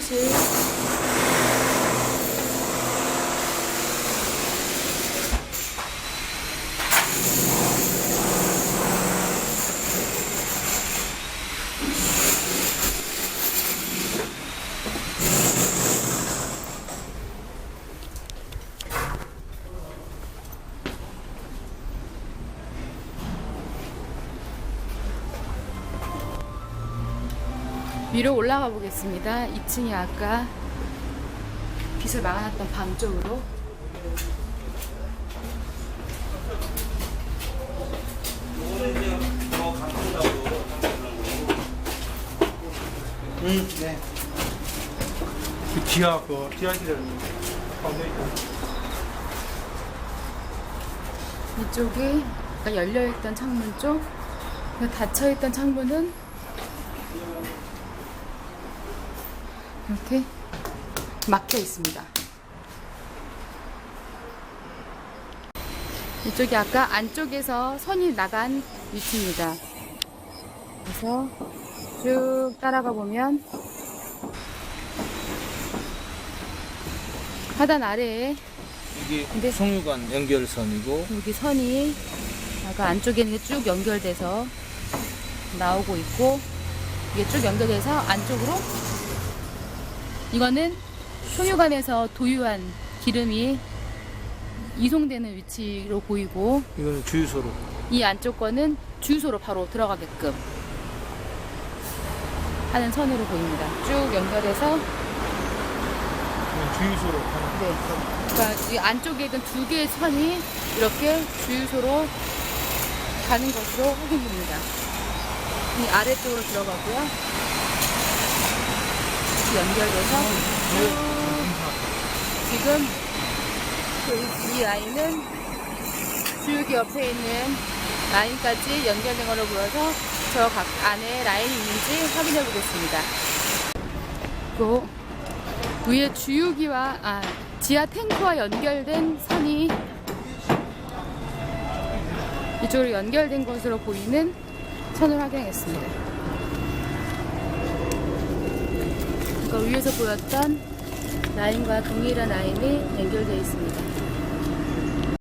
不行。 위로 올라가 보겠습니다. 2층이 아까 빛을 막아놨던 방 쪽으로. 응, 네. 그 지하, 그 가운데 있다. 이쪽이 열려있던 창문 쪽, 그 닫혀있던 창문은 이렇게 막혀 있습니다. 이쪽이 아까 안쪽에서 선이 나간 위치입니다. 그래서 쭉 따라가 보면 하단 아래에 이게 근데- 송유관 연결선이고 여기 선이 아까 안쪽에 있는 게 쭉 연결돼서 나오고 있고 이게 쭉 연결돼서 안쪽으로 이거는 소유관에서 도유한 기름이 이송되는 위치로 보이고 이거는 주유소로 이 안쪽 거는 주유소로 바로 들어가게끔 하는 선으로 보입니다. 쭉 연결해서 주유소로 가는 네. 그러니까 이 안쪽에 있던 두 개의 선이 이렇게 주유소로 가는 것으로 확인됩니다. 이 아래쪽으로 들어가고요. 이렇게 연결돼서 쭉 지금 그이 라인은 주유기 옆에 있는 라인까지 연결된 걸로 보여서 저 각 안에 라인이 있는지 확인해 보겠습니다. 또 위에 주유기와 아, 지하 탱크와 연결된 선이 이쪽으로 연결된 것으로 보이는 선을 확인했습니다. 그러니까 위에서 보였던 라인과 동일한 라인이 연결되어 있습니다.